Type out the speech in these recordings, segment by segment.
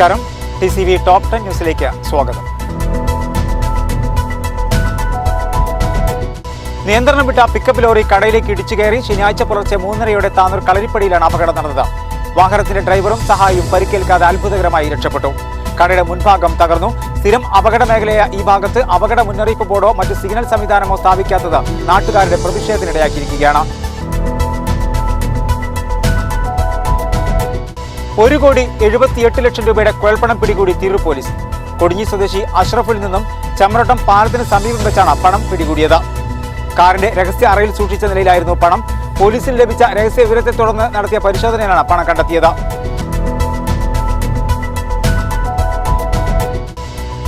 നമസ്കാരം. T C V top ten ന്യൂസിലേക്ക് സ്വാഗതം. നിയന്ത്രണം വിട്ട പിക്കപ്പ് ലോറി കടയിലേക്ക് ഇടിച്ചു കയറി ശനിയാഴ്ച പുലർച്ചെ മൂന്നരയോടെ താനൂർ കളരിപ്പടിയിലാണ് അപകടം നടന്നത്. വാഹനത്തിന്റെ ഡ്രൈവറും സഹായിയും പരിക്കേൽക്കാതെ അത്ഭുതകരമായി രക്ഷപ്പെട്ടു. കടയുടെ മുൻഭാഗം തകർന്നു. സ്ഥിരം അപകട മേഖലയായ ഈ ഭാഗത്ത് അപകട മുന്നറിയിപ്പ് ബോർഡോ മറ്റ് സിഗ്നൽ സംവിധാനമോ സ്ഥാപിക്കാത്തത് നാട്ടുകാരുടെ പ്രതിഷേധത്തിനിടയാക്കിയിരിക്കുകയാണ്. ഒരു കോടി എഴുപത്തിയെട്ട് ലക്ഷം രൂപയുടെ കുഴൽപ്പണം പിടികൂടി തിരൂർ പോലീസ്. കൊടിഞ്ഞി സ്വദേശി അഷ്റഫിൽ നിന്നും ചമ്രട്ടം പാലത്തിന് സമീപം വെച്ചാണ് പണം പിടികൂടിയത്. കാറിന്റെ രഹസ്യ അറയിൽ സൂക്ഷിച്ച നിലയിലായിരുന്നു പണം. പോലീസിന് ലഭിച്ച രഹസ്യ വിവരത്തെ തുടർന്ന് നടത്തിയ പരിശോധനയിലാണ് പണം കണ്ടെത്തിയത്.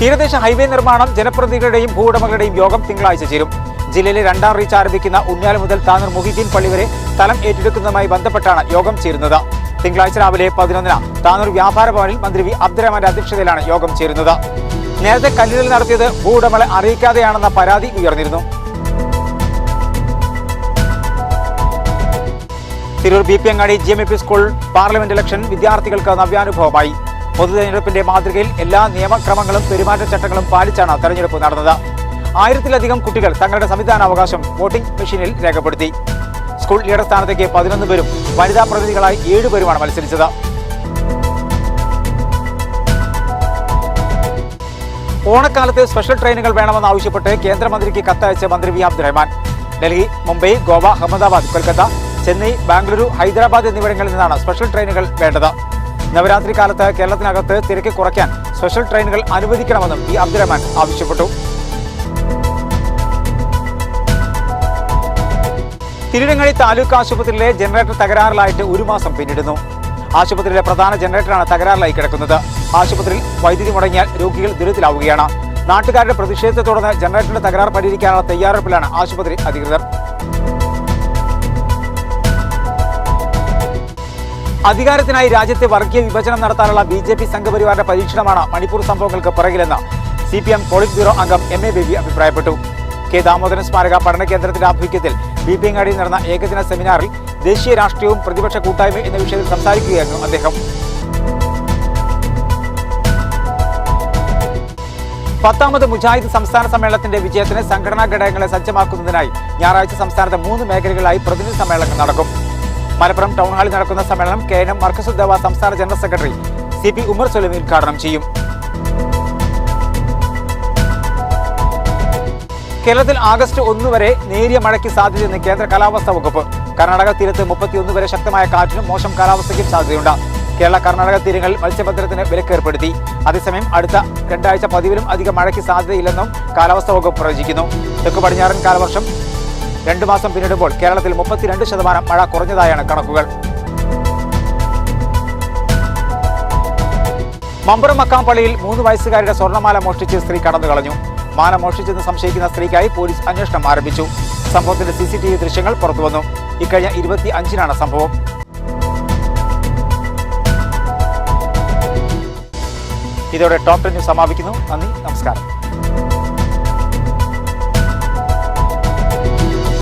തീരദേശ ഹൈവേ നിർമ്മാണം ജനപ്രതിനിധികളുടെയും ഭൂവുടമകളുടെയും യോഗം തിങ്കളാഴ്ച ചേരും. ജില്ലയിലെ രണ്ടാം റീച്ച് ആരംഭിക്കുന്ന ഉണ്ണിയാൽ മുതൽ താനൂർ മുഹിദ്ദീൻ പള്ളി വരെ സ്ഥലം ഏറ്റെടുക്കുന്നതുമായി ബന്ധപ്പെട്ടാണ് യോഗം ചേരുന്നത്. തിങ്കളാഴ്ച രാവിലെ പതിനൊന്നിന് താനൂർ വ്യാപാര ഭവനിൽ മന്ത്രി വി അബ്ദുറഹ്മാന്റെ അധ്യക്ഷതയിലാണ് യോഗം ചേരുന്നത്. നേരത്തെ കല്ലിടൽ നടത്തിയത് ഭൂവുടമകളെ അറിയിക്കാതെയാണെന്ന പരാതി ഉയർന്നിരുന്നു. Tirur B P Angadi G M A P school parliament election വിദ്യാർത്ഥികൾക്ക് നവ്യാനുഭവമായി. പൊതുതെരഞ്ഞെടുപ്പിന്റെ മാതൃകയിൽ എല്ലാ നിയമക്രമങ്ങളും പെരുമാറ്റച്ചട്ടങ്ങളും പാലിച്ചാണ് തെരഞ്ഞെടുപ്പ് നടന്നത്. ആയിരത്തിലധികം കുട്ടികൾ തങ്ങളുടെ സംവിധാനാവകാശം വോട്ടിംഗ് മെഷീനിൽ രേഖപ്പെടുത്തി. സ്കൂൾ ലീഡർ സ്ഥാനത്തേക്ക് പതിനൊന്ന് പേരും വനിതാ പ്രതിനിധികളായി ഏഴുപേരുമാണ് മത്സരിച്ചത്. ഓണക്കാലത്ത് സ്പെഷ്യൽ ട്രെയിനുകൾ വേണമെന്ന് ആവശ്യപ്പെട്ട് കേന്ദ്രമന്ത്രിക്ക് കത്തയച്ച മന്ത്രി വി അബ്ദുറഹ്മാൻ. ഡൽഹി മുംബൈ ഗോവ അഹമ്മദാബാദ് കൊൽക്കത്ത ചെന്നൈ ബാംഗ്ലൂരു ഹൈദരാബാദ് എന്നിവിടങ്ങളിൽ നിന്നാണ് സ്പെഷ്യൽ ട്രെയിനുകൾ വേണ്ടത്. നവരാത്രി കാലത്ത് കേരളത്തിനകത്ത് തിരക്ക് കുറയ്ക്കാൻ സ്പെഷ്യൽ ട്രെയിനുകൾ അനുവദിക്കണമെന്നും വി അബ്ദുറഹ്മാൻ ആവശ്യപ്പെട്ടു. തിരുരങ്ങാടി താലൂക്ക് ആശുപത്രിയിലെ ജനറേറ്റർ തകരാറിലായിട്ട് ഒരു മാസം പിന്നിടുന്നു. ആശുപത്രിയിലെ പ്രധാന ജനറേറ്ററാണ് തകരാറിലായി കിടക്കുന്നത്. ആശുപത്രിയിൽ വൈദ്യുതി മുടങ്ങിയാൽ രോഗികൾ ദുരിതത്തിലാവുകയാണ്. നാട്ടുകാരുടെ പ്രതിഷേധത്തെ തുടർന്ന് ജനറേറ്ററിന്റെ തകരാർ പരിഹരിക്കാനുള്ള തയ്യാറെടുപ്പിലാണ് ആശുപത്രി അധികൃതർ. അധികാരത്തിനായി രാജ്യത്തെ വർഗീയ വിഭജനം നടത്താനുള്ള ബി ജെ പി സംഘപരിവാറിന്റെ പരീക്ഷണമാണ് മണിപ്പൂർ സംഭവങ്ങൾക്ക് പിറകിലെന്ന് C P M polit bureau അംഗം എം എ ബേബി അഭിപ്രായപ്പെട്ടു. കെ ദാമോദരൻ സ്മാരക പഠന കേന്ദ്രത്തിന്റെ ആഭിമുഖ്യത്തിൽ ബി പി അങ്ങാടിയിൽ നടന്ന ഏകദിന സെമിനാറിൽ ദേശീയ രാഷ്ട്രീയവും പ്രതിപക്ഷ കൂട്ടായ്മ എന്ന വിഷയത്തിൽ സംസാരിക്കുകയായിരുന്നു അദ്ദേഹം. പത്താമത് മുജാഹിദ് സംസ്ഥാന സമ്മേളനത്തിന്റെ വിജയത്തിന് സംഘടനാ ഘടകങ്ങളെ സജ്ജമാക്കുന്നതിനായി ഞായറാഴ്ച സംസ്ഥാനത്തെ മൂന്ന് മേഖലകളിലായി പ്രതിനിധി സമ്മേളനങ്ങൾ നടക്കും. മലപ്പുറം ടൗൺ ഹാളിൽ നടക്കുന്ന സമ്മേളനം കെ എൻ എം സംസ്ഥാന general secretary C P Umar Sulami ഉദ്ഘാടനം ചെയ്യും. കേരളത്തിൽ ആഗസ്റ്റ് ഒന്ന് വരെ നേരിയ മഴയ്ക്ക് സാധ്യതയെന്ന് കേന്ദ്ര കാലാവസ്ഥാ വകുപ്പ് കർണാടക തീരത്ത് മുപ്പത്തിയൊന്ന് വരെ ശക്തമായ കാറ്റിനും മോശം കാലാവസ്ഥയ്ക്കും സാധ്യതയുണ്ട്. കേരള കർണാടക തീരങ്ങളിൽ മത്സ്യബന്ധനത്തിന് വിലക്ക് ഏർപ്പെടുത്തി അതേസമയം അടുത്ത രണ്ടാഴ്ച പതിവിലും അധിക മഴയ്ക്ക് സാധ്യതയില്ലെന്നും കാലാവസ്ഥാ വകുപ്പ് പ്രവചിക്കുന്നു. തെക്ക് പടിഞ്ഞാറൻ കാലവർഷം രണ്ടു മാസം പിന്നിടുമ്പോൾ കേരളത്തിൽ മുപ്പത്തിരണ്ട് ശതമാനം മഴ കുറഞ്ഞതായാണ് കണക്കുകൾ. മമ്പുറം മക്കാംപള്ളിയിൽ മൂന്ന് വയസ്സുകാരുടെ സ്വർണമാല മോഷ്ടിച്ച് സ്ത്രീ കടന്നു കളഞ്ഞു മാല മോഷ്ടിച്ചെന്ന് സംശയിക്കുന്ന സ്ത്രീക്കായി പോലീസ് അന്വേഷണം ആരംഭിച്ചു. സംഭവത്തിന്റെ സി സി ടി വി ദൃശ്യങ്ങൾ പുറത്തുവന്നു. ഇക്കഴിഞ്ഞ ഇരുപത്തി അഞ്ചിനാണ് സംഭവം. ഇതോടെ ടോപ്പ് ടെൻ ന്യൂസ് സമാപിക്കുന്നു. നന്ദി നമസ്കാരം.